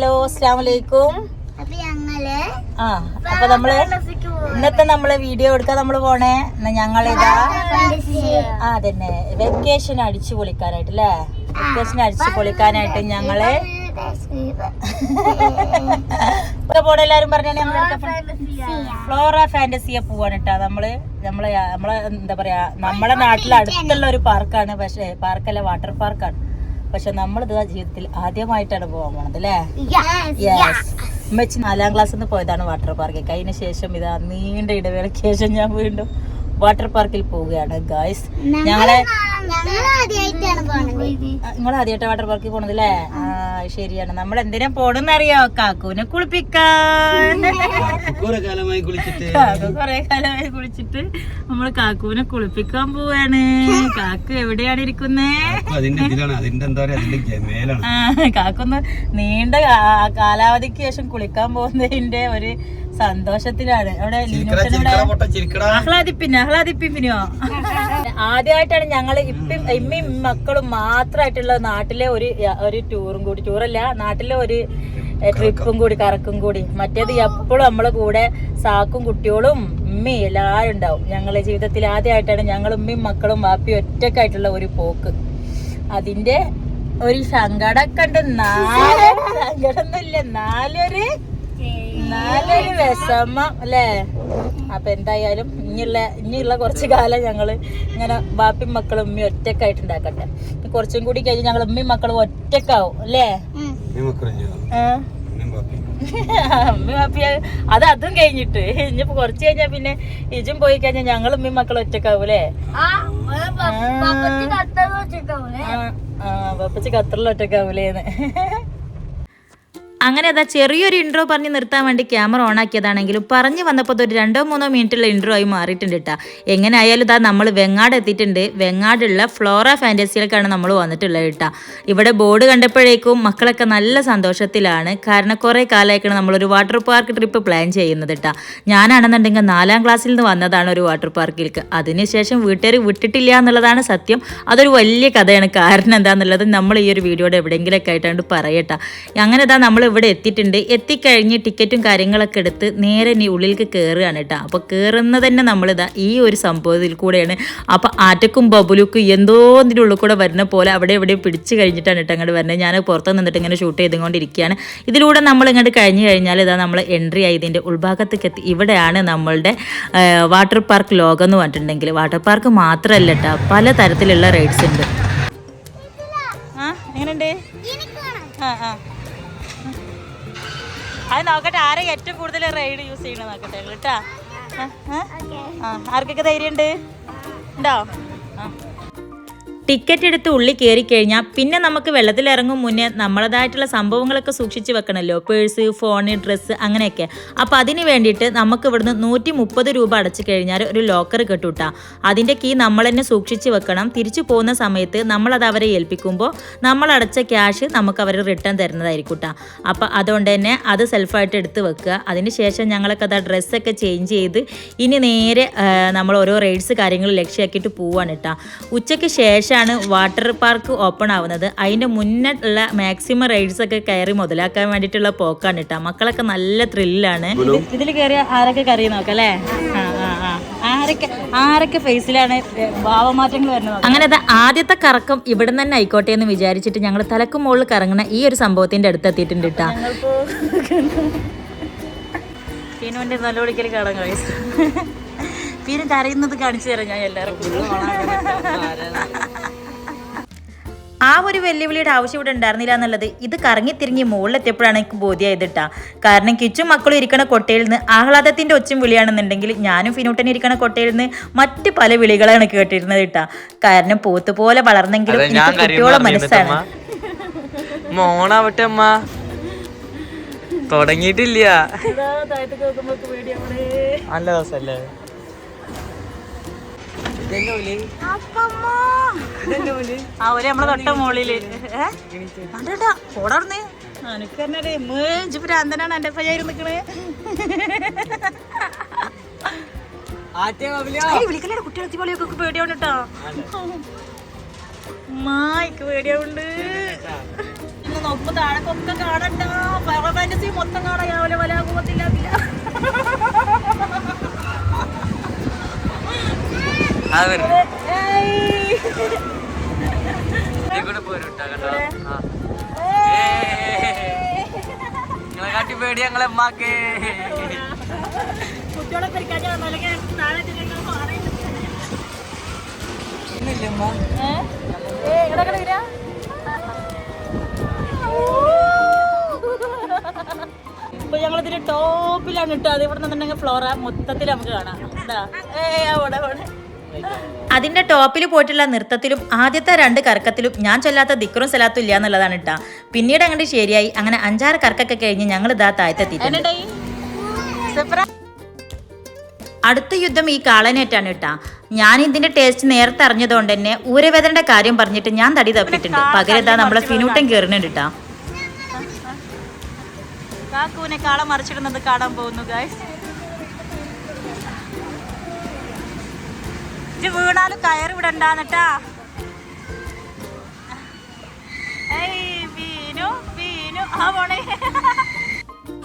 Hello അസ്സാം വലൈക്കും ആ അപ്പൊ നമ്മൾ ഇന്നത്തെ നമ്മൾ വീഡിയോ എടുക്കാൻ നമ്മൾ പോണേ. എന്നാ ഞങ്ങളിതാ ആ അതന്നെ. വെക്കേഷൻ അടിച്ചു പൊളിക്കാനായിട്ട് അല്ലേ വെക്കേഷൻ അടിച്ചു പൊളിക്കാനായിട്ട് ഞങ്ങൾ പോണ എല്ലാരും പറഞ്ഞാണ് ഫ്ലോറ ഫാന്റസിയ. പോവാണ് കേട്ടോ നമ്മൾ നമ്മളെ നമ്മളെ എന്താ പറയാ നമ്മളെ നാട്ടിലെ അടുത്തുള്ള ഒരു പാർക്കാണ്. പക്ഷേ പാർക്കല്ല വാട്ടർ പാർക്കാണ്. പക്ഷെ നമ്മൾ ഇത് ജീവിതത്തിൽ ആദ്യമായിട്ടാണ് പോകാൻ പോണത് അല്ലേ? യെസ് ഉമ്മച്ചി നാലാം ക്ലാസ്സിൽ നിന്ന് പോയതാണ് വാട്ടർ പാർക്കിൽ അതിന് ശേഷം ഇതാ നീണ്ട ഇടവേളയ്ക്ക് ശേഷം ഞാൻ വീണ്ടും വാട്ടർ പാർക്കിൽ പോവുകയാണ് ഗായ്സ് ഞങ്ങളെ നിങ്ങൾ ആദ്യമായിട്ട് വാട്ടർ പാർക്കിൽ പോണത് അല്ലേ? ആ ശരിയാണ്. നമ്മൾ എന്തിനാ പോണെന്നറിയോ? കാക്കൂനെ കുളിപ്പിക്കാൻ. കുറെ കാലമായി കുളിച്ചിട്ട്. നമ്മൾ കാക്കൂനെ കുളിപ്പിക്കാൻ പോവാണ്. കാക്കു എവിടെയാണ് ഇരിക്കുന്നേ? കാക്കൊന്ന് നീണ്ട കാലാവധിക്ക് ശേഷം കുളിക്കാൻ പോകുന്നതിന്റെ ഒരു സന്തോഷത്തിലാണ്. അവിടെ ആഹ്ലാദിപ്പിന് ആഹ്ലാദിപ്പിനോ ആദ്യമായിട്ടാണ് ഞങ്ങൾ ഇപ്പം ഇമ്മയും മക്കളും മാത്രമായിട്ടുള്ള നാട്ടിലെ ഒരു ഒരു ടൂറും കൂടി ടൂറല്ല നാട്ടിലെ ഒരു ട്രിപ്പും കൂടി കറക്കും കൂടി. മറ്റേത് എപ്പോഴും നമ്മളെ കൂടെ സാക്കും കുട്ടികളും ഉമ്മയും എല്ലാവരും ഉണ്ടാവും. ഞങ്ങളെ ജീവിതത്തിൽ ആദ്യമായിട്ടാണ് ഞങ്ങൾ ഉമ്മയും മക്കളും വാപ്പി ഒറ്റക്കായിട്ടുള്ള ഒരു പോക്ക്. അതിന്റെ ഒരു സങ്കടമൊക്കെ ഉണ്ട്. നാല് സങ്കടമൊന്നുമില്ല നാലൊരു നല്ലൊരു വിഷമം അല്ലേ? അപ്പൊ എന്തായാലും ഇനിയുള്ള ഇനിയുള്ള കുറച്ച് കാലം ഞങ്ങൾ ഇങ്ങനെ ബാപ്പിയും മക്കളും ഉമ്മയും ഒറ്റക്കായിട്ട് ഉണ്ടാക്കട്ടെ. കുറച്ചും കൂടി കഴിഞ്ഞ് ഞങ്ങൾ ഉമ്മയും മക്കളും ഒറ്റക്കാവും അല്ലേ? അത് അതും കഴിഞ്ഞിട്ട്. ഇനിയിപ്പോ കുറച്ച് കഴിഞ്ഞാ പിന്നെ ഇജും പോയി കഴിഞ്ഞാൽ ഞങ്ങൾ ഉമ്മയും മക്കളും ഒറ്റക്കാവൂലേ? ആ പപ്പച്ച് ഖത്തറിൽ ഒറ്റക്കാവൂലേന്ന്. അങ്ങനെ അതാ ചെറിയൊരു ഇൻട്രോ പറഞ്ഞ് നിർത്താൻ വേണ്ടി ക്യാമറ ഓൺ ആക്കിയതാണെങ്കിലും പറഞ്ഞു വന്നപ്പോൾ ഒരു രണ്ടോ മൂന്നോ മിനിറ്റുള്ള ഇൻട്രോ ആയി മാറിയിട്ടുണ്ട് കേട്ടോ എങ്ങനെ ആയാലും ഇതാ നമ്മൾ വെങ്ങാട് എത്തിയിട്ടുണ്ട്. വെങ്ങാടുള്ള ഫ്ലോറ ഫാന്റസിയിലേക്കാണ് നമ്മൾ വന്നിട്ടുള്ളത് കേട്ടോ ഇവിടെ ബോർഡ് കണ്ടപ്പോഴേക്കും മക്കളൊക്കെ നല്ല സന്തോഷത്തിലാണ്. കാരണം കുറേ കാലമായിക്കാണ് നമ്മളൊരു വാട്ടർ പാർക്ക് ട്രിപ്പ് പ്ലാൻ ചെയ്യുന്നത് കേട്ടോ ഞാനാണെന്നുണ്ടെങ്കിൽ നാലാം ക്ലാസ്സിൽ നിന്ന് വന്നതാണ് ഒരു വാട്ടർ പാർക്കിലേക്ക് അതിനുശേഷം വീട്ടുകാർ വിട്ടിട്ടില്ല എന്നുള്ളതാണ് സത്യം. അതൊരു വലിയ കഥയാണ്. കാരണം എന്താണെന്നുള്ളത് നമ്മൾ ഈ ഒരു വീഡിയോയുടെ എവിടെയെങ്കിലൊക്കെ ആയിട്ടാണ് പറയട്ടെ. അങ്ങനെ ഇതാ നമ്മൾ ഇവിടെ എത്തിയിട്ടുണ്ട്. എത്തിക്കഴിഞ്ഞ് ടിക്കറ്റും കാര്യങ്ങളൊക്കെ എടുത്ത് നേരെ ഇനി ഉള്ളിലേക്ക് കയറുകയാണ് കേട്ടോ. അപ്പോൾ കയറുന്ന തന്നെ നമ്മളിതാ ഈ ഒരു സംഭവത്തിൽ കൂടെയാണ്. അപ്പോൾ ആറ്റക്കും ബബുലുക്കും എന്തോ ഇതിന്റെ ഉള്ളിൽ കൂടെ വരുന്ന പോലെ അവിടെ എവിടെ പിടിച്ച് കഴിഞ്ഞിട്ടാണ് കേട്ടോ അങ്ങോട്ട് വരുന്നത്. ഞാൻ പുറത്ത് നിന്നിട്ട് ഇങ്ങനെ ഷൂട്ട് ചെയ്തുകൊണ്ടിരിക്കുകയാണ്. ഇതിലൂടെ നമ്മൾ ഇങ്ങോട്ട് കഴിഞ്ഞ് കഴിഞ്ഞാൽ ഇതാ നമ്മൾ എൻട്രി ആയതിന്റെ ഉൾഭാഗത്തേക്ക് എത്തി. ഇവിടെയാണ് നമ്മളുടെ വാട്ടർ പാർക്ക് ലോകം എന്ന് പറഞ്ഞിട്ടുണ്ടെങ്കിൽ വാട്ടർ പാർക്ക് മാത്രമല്ല കേട്ടോ പല തരത്തിലുള്ള റൈഡ്സ് ഉണ്ട്. ആ എങ്ങനെയുണ്ട്? ആ ആ. അത് നോക്കട്ടെ ആരെ ഏറ്റവും കൂടുതൽ റൈഡ് യൂസ് ചെയ്യണ നോക്കട്ടെ കേട്ടാ? ആർക്കൊക്കെ ധൈര്യമുണ്ട്? ഉണ്ടോ? ആ. ടിക്കറ്റ് എടുത്ത് ഉള്ളിൽ കയറി കഴിഞ്ഞാൽ പിന്നെ നമുക്ക് വെള്ളത്തിലിറങ്ങും മുന്നേ നമ്മളതായിട്ടുള്ള സംഭവങ്ങളൊക്കെ സൂക്ഷിച്ച് വെക്കണമല്ലോ പേഴ്സ് ഫോണ് ഡ്രസ്സ് അങ്ങനെയൊക്കെ. അപ്പോൾ അതിന് വേണ്ടിയിട്ട് നമുക്ക് ഇവിടുന്ന് നൂറ്റി മുപ്പത് രൂപ അടച്ചു കഴിഞ്ഞാൽ ഒരു ലോക്കർ കിട്ടൂട്ടാ. അതിന്റെ കീ നമ്മൾ തന്നെ സൂക്ഷിച്ച് വെക്കണം. തിരിച്ചു പോകുന്ന സമയത്ത് നമ്മളത് അവരെ ഏൽപ്പിക്കുമ്പോൾ നമ്മൾ അടച്ച ക്യാഷ് നമുക്ക് അവർ റിട്ടേൺ തരുന്നതായിരിക്കും ട്ടാ അപ്പോൾ അതുകൊണ്ട് തന്നെ അത് സെൽഫായിട്ട് എടുത്ത് വെക്കുക. അതിന് ശേഷം ഞങ്ങളൊക്കെ അത് ആ ഡ്രസ്സൊക്കെ ചേഞ്ച് ചെയ്ത് ഇനി നേരെ നമ്മൾ ഓരോ റൈഡ്സ് കാര്യങ്ങൾ ലക്ഷ്യമാക്കിയിട്ട് പോവാണ് കേട്ടോ ഉച്ചയ്ക്ക് ശേഷമാണ് വാട്ടർ പാർക്ക് ഓപ്പൺ ആവുന്നത്. അതിന്റെ മുന്നേ ഉള്ള മാക്സിമം റൈഡ്സ് ഒക്കെ കയറി മുതലാക്കാൻ വേണ്ടിയിട്ടുള്ള പോക്കാണ് കേട്ടോ മക്കളൊക്കെ നല്ല ത്രില്ലാണ് ഇതിൽ കയറിയ ആരൊക്കെ കറി നോക്കല്ലേ അല്ലേ? ആ ആ ആ. ആരൊക്കെ ആരൊക്കെ ഫേസിലാണ് ഭാവമാറ്റങ്ങൾ വരുന്നത് അങ്ങനെ അത് ആദ്യത്തെ കറക്കം ഇവിടെ തന്നെ ആയിക്കോട്ടെ എന്ന് വിചാരിച്ചിട്ട് ഞങ്ങൾ തലക്കും മുകളിൽ കറങ്ങുന്ന ഈ ഒരു സംഭവത്തിന്റെ അടുത്ത് എത്തിയിട്ടുണ്ട് കേട്ടാ പീനുവിന്റെ നല്ല വിളിക്കൽ കാണാൻ കഴിയും. പീനു കരയുന്നത് കാണിച്ചു തരാം ഞാൻ എല്ലാവർക്കും. ആ ഒരു വെല്ലുവിളിയുടെ ആവശ്യം ഇവിടെ ഉണ്ടായിരുന്നില്ല എന്നുള്ളത് ഇത് കറങ്ങി തിരിഞ്ഞ് മുകളിലെത്തിയപ്പോഴാണ് എനിക്ക് ബോധ്യമായത് കേട്ടാ കാരണം കിച്ചും മക്കളും ഇരിക്കണ കൊട്ടയിൽ നിന്ന് ആഹ്ലാദത്തിന്റെ ഒച്ചും വിളിയാണെന്നുണ്ടെങ്കിൽ ഞാനും ഫിനൂട്ടനും ഇരിക്കണ കൊട്ടയിൽ നിന്ന് മറ്റ് പല വിളികളാണ് കേട്ടിരുന്നത് കേട്ടാ കാരണം പോത്ത് പോലെ വളർന്നെങ്കിലും എനിക്ക് കുട്ടിയോളം മനസ്സാണ്. മോണാവട്ടെ അമ്മ തുടങ്ങിയിട്ടില്ല. നല്ല ദിവസല്ലേ ആ ഒരു നമ്മളെ തൊട്ട മോളിൽ. അതെടാ ഓടർന്ന് എനിക്ക് തന്നെ മേഞ്ച് ഭ്രാന്തനാണ് എന്റെ പയ്യായി നിക്കണേ? വിളിക്കലേ കുട്ടികളെ എത്തിപ്പോളിയൊക്കെ പേടിയാവുണ്ട് കേട്ടോ. മായ്ക്ക് പേടിയാവുണ്ട്. നോക്കുമ്പോ താഴെക്കൊക്കെ കാണണ്ട. ഫയർ ഫാന്റസി മൊത്തം കാണാൻ രാവിലെ വലാകുമത്തില്ല കൂടെ പോരുട്ടാ കേട്ടോ. നിങ്ങളെ കാട്ടി പേടി ഞങ്ങളെ അമ്മാക്ക്? ഇപ്പൊ ഞങ്ങളിതിന്റെ ടോപ്പിലാണ് ഇട്ടോ. അത് ഇവിടെ നിന്നുണ്ടെങ്കിൽ ഫ്ലോറ. മൊത്തത്തിൽ നമുക്ക് കാണാം. എന്താ ഏ അവിടെ അവിടെ. അതിന്റെ ടോപ്പിൽ പോയിട്ടുള്ള നൃത്തത്തിലും ആദ്യത്തെ രണ്ട് കർക്കത്തിലും ഞാൻ ചൊല്ലാത്ത ദിക്കറും സ്ഥലത്തും ഇല്ല എന്നുള്ളതാണ് ഇട്ടാ പിന്നീട് അങ്ങോട്ട് ശരിയായി അങ്ങനെ അഞ്ചാറ് കർക്കൊക്കെ കഴിഞ്ഞ് ഞങ്ങൾ ഇതാ താഴത്തെത്തി അടുത്ത യുദ്ധം ഈ കാളനേറ്റാണ് കേട്ടാ ഞാൻ ഇതിന്റെ ടേസ്റ്റ് നേരത്തെ അറിഞ്ഞതുകൊണ്ട് തന്നെ ഊരവേദനയുടെ കാര്യം പറഞ്ഞിട്ട് ഞാൻ തടി തപ്പിട്ടുണ്ട് പകരം ഇതാ നമ്മളെ ഫിനൂട്ടം കയറുന്നുണ്ട് കേട്ടാ കാക്കൂനെ കാള മറിച്ചിടുന്നത് കാണാൻ പോകുന്നു ഗായ്സ് ഇത് വീണാലും കയറി വിടണ്ടാന്നിട്ടാ. ഏയ് വീനു വീനു ആ പോണേ.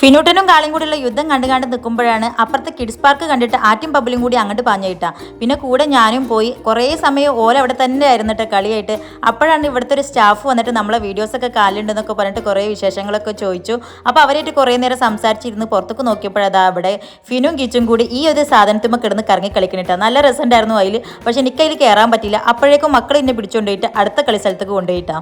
ഫിനൂട്ടനും കാളിയും യുദ്ധം കണ്ടു കണ്ട് നിൽക്കുമ്പോഴാണ് അപ്പുറത്തെ കിഡ്സ് പാർക്ക് കണ്ടിട്ട് ആറ്റും പബ്ബിലും കൂടി അങ്ങോട്ട് പാഞ്ഞു കിട്ടാം പിന്നെ കൂടെ ഞാനും പോയി കുറേ സമയം ഓല അവിടെ തന്നെ ആയിരുന്നിട്ട് കളിയായിട്ട്. അപ്പോഴാണ് ഇവിടുത്തെ ഒരു സ്റ്റാഫ് വന്നിട്ട് നമ്മളെ വീഡിയോസൊക്കെ കാലുണ്ടെന്നൊക്കെ പറഞ്ഞിട്ട് കുറേ വിശേഷങ്ങളൊക്കെ ചോദിച്ചു. അപ്പോൾ അവരായിട്ട് കുറേ നേരം സംസാരിച്ചിരുന്ന് പുറത്തേക്ക് നോക്കിയപ്പോഴതാ അവിടെ ഫിനും കിച്ചും കൂടി ഈ ഒരു സാധനത്തുമ്പോൾ കിടന്ന് കറങ്ങി കളിക്കണിട്ടാ. നല്ല രസമുണ്ടായിരുന്നു അതിൽ പക്ഷേ എനിക്കതിൽ കയറാൻ പറ്റില്ല അപ്പോഴേക്കും മക്കൾ എന്നെ പിടിച്ചുകൊണ്ടുപോയിട്ട് അടുത്ത കളി സ്ഥലത്തേക്ക് കൊണ്ടുപോയിട്ടാ.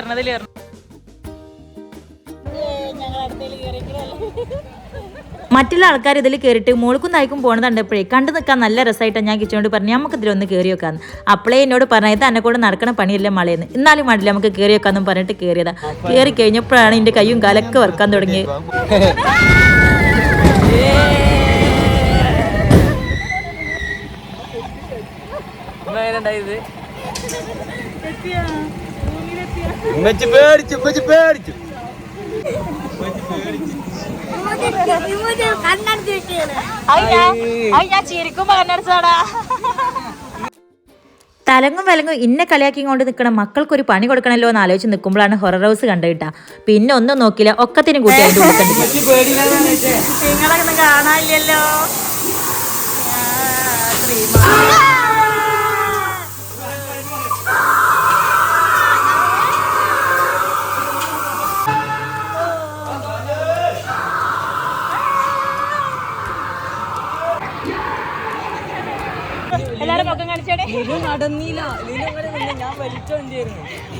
കയറണം ഇതിൽ കയറണം മറ്റുള്ള ആൾക്കാർ ഇതിൽ കയറിയിട്ട് മോൾക്കും തായ്ക്കും പോണത് കണ്ടപ്പോഴേ കണ്ടു നിൽക്കാൻ നല്ല രസമായിട്ടാണ് ഞാൻ കിച്ചോണ്ട് പറഞ്ഞു നമുക്ക് ഇതിലൊന്ന് കയറി വെക്കാന്ന്. അപ്പോഴേ എന്നോട് പറഞ്ഞത് ഇത് എന്നെ കൂടെ നടക്കണ പണിയല്ലേ മളയെന്ന് എന്നാലും മടില്ല നമുക്ക് കയറി വെക്കാന്നും പറഞ്ഞിട്ട് കയറിയതാ കയറി കഴിഞ്ഞപ്പോഴാണ് എന്റെ കൈയും കാലൊക്കെ വറക്കാൻ തുടങ്ങി ഉണ്ടായത് ഉമ്മച്ചി പേടിച്ചു ഉമ്മച്ചി പേടിച്ചു. ഞാൻ ചിരിക്കുമ്പോ കണ്ണടച്ചാടാ തലങ്ങും വിലങ്ങും ഇന്നെ കളിയാക്കി കൊണ്ട് നിൽക്കണം മക്കൾക്കൊരു പണി കൊടുക്കണല്ലോ എന്ന് ആലോചിച്ച് നിൽക്കുമ്പോഴാണ് ഹൊറർ ഹൗസ് കണ്ടുകിട്ടാ പിന്നെ ഒന്നും നോക്കില്ല ഒക്കത്തിനും കൂട്ടി അതിന്റെ ഉള്ളിൽ നടന്നില്ല. ഞാൻ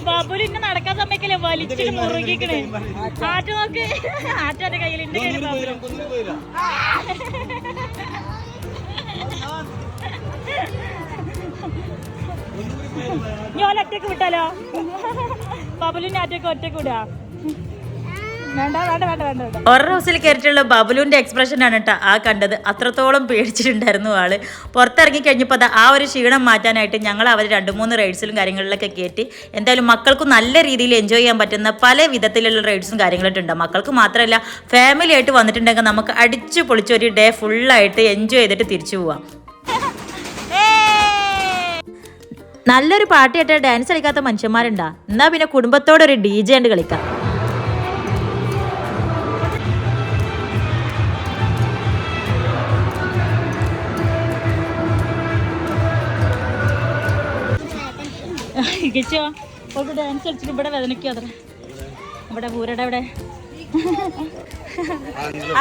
ബാബുലി ഇന്നെ നടക്കാൻ സമ്മതിക്കല്ലേ? വലിച്ചിട്ട് മുറുകിക്കണേ ആറ്റ് നോക്ക്. ആറ്റാന്റെ കയ്യിൽ. എന്റെ കയ്യിൽ ബാബുലി ഞാൻ ഒറ്റയ്ക്ക് വിട്ടാലോ? ബാബുലിന്റെ ആറ്റൊക്കെ ഒറ്റയ്ക്ക് വിടാ. ഹൊറർ ഹൗസിൽ കയറിയിട്ടുള്ള ബബുലുവിന്റെ എക്സ്പ്രഷൻ ആണ് കേട്ടോ ആ കണ്ടത്. അത്രത്തോളം പേടിച്ചിട്ടുണ്ടായിരുന്നു ആൾ. പുറത്തിറങ്ങി കഴിഞ്ഞപ്പോൾ അത് ആ ഒരു ക്ഷീണം മാറ്റാനായിട്ട് ഞങ്ങൾ അവർ രണ്ട് മൂന്ന് റൈഡ്സിലും കാര്യങ്ങളിലൊക്കെ കയറ്റി എന്തായാലും മക്കൾക്ക് നല്ല രീതിയിൽ എൻജോയ് ചെയ്യാൻ പറ്റുന്ന പല വിധത്തിലുള്ള റൈഡ്സും കാര്യങ്ങളൊക്കെ ഉണ്ട്. മക്കൾക്ക് മാത്രമല്ല ഫാമിലി ആയിട്ട് വന്നിട്ടുണ്ടെങ്കിൽ നമുക്ക് അടിച്ചു പൊളിച്ച് ഒരു ഡേ ഫുള്ളായിട്ട് എൻജോയ് ചെയ്തിട്ട് തിരിച്ചു പോവാം. നല്ലൊരു പാട്ട് കേട്ടാൽ ഡാൻസ് കളിക്കാത്ത മനുഷ്യന്മാരുണ്ടാ. എന്നാ പിന്നെ കുടുംബത്തോടെ ഒരു ഡി ജെ ഉണ്ട് കളിക്കാം. കിച്ചോ ഓൾക്ക് ഡാൻസ് കളിച്ചിട്ട് ഇവിടെ വേദനയ്ക്കോ അത്ര. ഇവിടെ പൂരയുടെ അവിടെ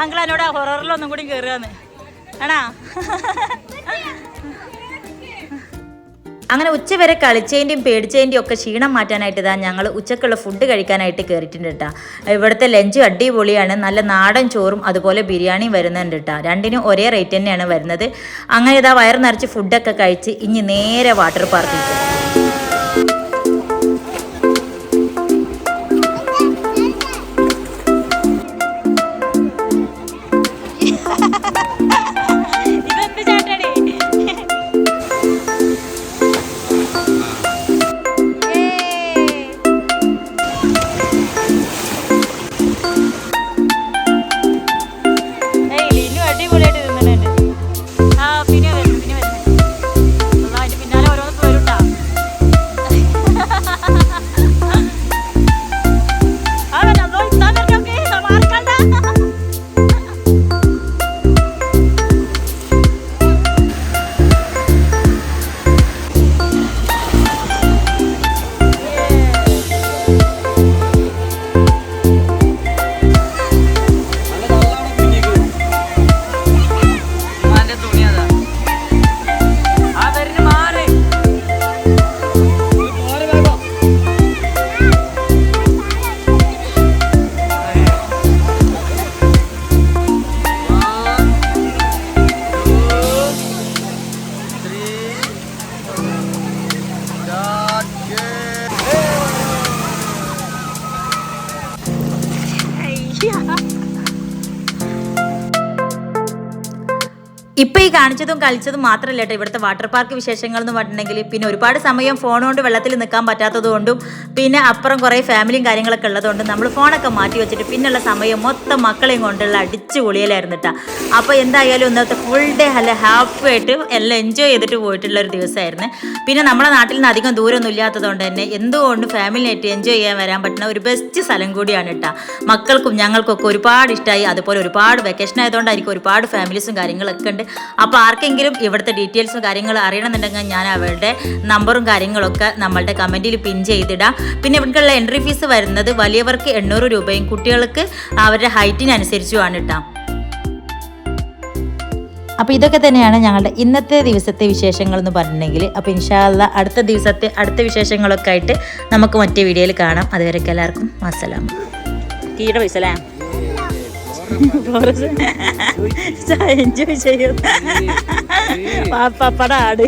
ആംഗ്ലാനോട് ഹൊററിലൊന്നും കൂടി കയറുകയെന്ന് ആണാ? അങ്ങനെ ഉച്ചവരെ കളിച്ചതിന്റെയും പേടിച്ചതിന്റെയും ഒക്കെ ക്ഷീണം മാറ്റാനായിട്ട് ഇതാ ഞങ്ങൾ ഉച്ചക്കുള്ള ഫുഡ് കഴിക്കാനായിട്ട് കയറിയിട്ടുണ്ട് കേട്ടോ ഇവിടുത്തെ ലഞ്ച് അടിപൊളിയാണ്. നല്ല നാടൻ ചോറും അതുപോലെ ബിരിയാണിയും വരുന്നുണ്ട് കേട്ടോ രണ്ടിനും ഒരേ റേറ്റ് തന്നെയാണ് വരുന്നത്. അങ്ങനെ ഇതാ വയർ നിറച്ച് ഫുഡൊക്കെ കഴിച്ച് ഇനി നേരെ വാട്ടർ പാർക്കിലേക്ക് 呀。ഇപ്പം ഈ കാണിച്ചതും കളിച്ചതും മാത്രമല്ല കേട്ടോ ഇവിടുത്തെ വാട്ടർ പാർക്ക് വിശേഷങ്ങൾ എന്ന് പറഞ്ഞിട്ടുണ്ടെങ്കിൽ. പിന്നെ ഒരുപാട് സമയം ഫോൺ കൊണ്ട് വെള്ളത്തിൽ നിൽക്കാൻ പറ്റാത്തതുകൊണ്ടും പിന്നെ അപ്പുറം കുറേ ഫാമിലിയും കാര്യങ്ങളൊക്കെ ഉള്ളതുകൊണ്ട് നമ്മൾ ഫോണൊക്കെ മാറ്റി വെച്ചിട്ട് പിന്നെയുള്ള സമയം മൊത്തം മക്കളെയും കൊണ്ടുള്ള അടിച്ച് പൊളിയലായിരുന്നു കേട്ടോ അപ്പോൾ എന്തായാലും ഇന്നത്തെ ഫുൾ ഡേ അല്ല ഹാപ്പി ആയിട്ട് എല്ലാം എൻജോയ് ചെയ്തിട്ട് പോയിട്ടുള്ള ഒരു ദിവസമായിരുന്നു. പിന്നെ നമ്മുടെ നാട്ടിൽ നിന്ന് അധികം ദൂരമൊന്നും ഇല്ലാത്തതുകൊണ്ട് തന്നെ എന്തുകൊണ്ടും ഫാമിലിയായിട്ട് എൻജോയ് ചെയ്യാൻ വരാൻ പറ്റുന്ന ഒരു ബെസ്റ്റ് സ്ഥലം കൂടിയാണ് കേട്ടോ മക്കൾക്കും ഞങ്ങൾക്കൊക്കെ ഒരുപാട് ഇഷ്ടമായി അതുപോലെ ഒരുപാട് വെക്കേഷൻ ആയതുകൊണ്ടായിരിക്കും ഒരുപാട് ഫാമിലീസും കാര്യങ്ങളൊക്കെ ഉണ്ട്. അപ്പോൾ ആർക്കെങ്കിലും ഇവിടുത്തെ ഡീറ്റെയിൽസും കാര്യങ്ങളും അറിയണമെന്നുണ്ടെങ്കിൽ ഞാൻ അവരുടെ നമ്പറും കാര്യങ്ങളൊക്കെ നമ്മളുടെ കമന്റിൽ പിൻ ചെയ്തിടാം. പിന്നെ ഇവിടേക്കുള്ള എൻട്രി ഫീസ് വരുന്നത് വലിയവർക്ക് എണ്ണൂറ് രൂപയും കുട്ടികൾക്ക് അവരുടെ ഹൈറ്റിനനുസരിച്ചുമാണ് കേട്ടോ അപ്പോൾ ഇതൊക്കെ തന്നെയാണ് ഞങ്ങളുടെ ഇന്നത്തെ ദിവസത്തെ വിശേഷങ്ങൾ എന്ന് പറഞ്ഞിട്ടുണ്ടെങ്കിൽ. അപ്പോൾ ഇൻഷാല്ല അടുത്ത ദിവസത്തെ അടുത്ത വിശേഷങ്ങളൊക്കെ ആയിട്ട് നമുക്ക് മറ്റേ വീഡിയോയിൽ കാണാം. അതുവരെയൊക്കെ എല്ലാവർക്കും അസ്സലാം കീട പൈസ അല്ലേ? എൻജോയ് ചെയ്യും. പാപ്പട ആട്.